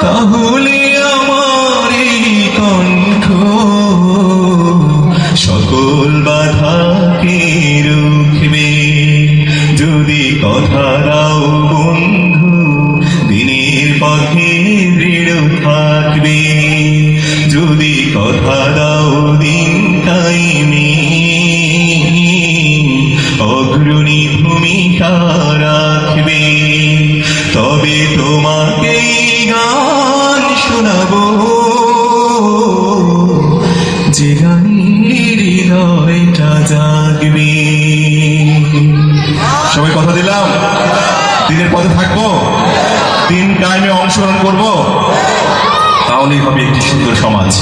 তাহলে আমার কণ্ঠ সকল বাধাকে রুখবে। যদি কথা দাও বন্ধু, দিনের পথে দৃঢ় থাকবে। যদি কথা দাও দিন টাইমে, অগ্রণী ভূমিকা রাখবে। তবে তোমাকে গান শোনাবো। যে গানের জাগবে। সবাই কথা দিলাম? দিনের পথে থাকব? দিন টাইমে অংশগ্রহণ করব? তাহলেই হবে একটি সুন্দর সমাজ।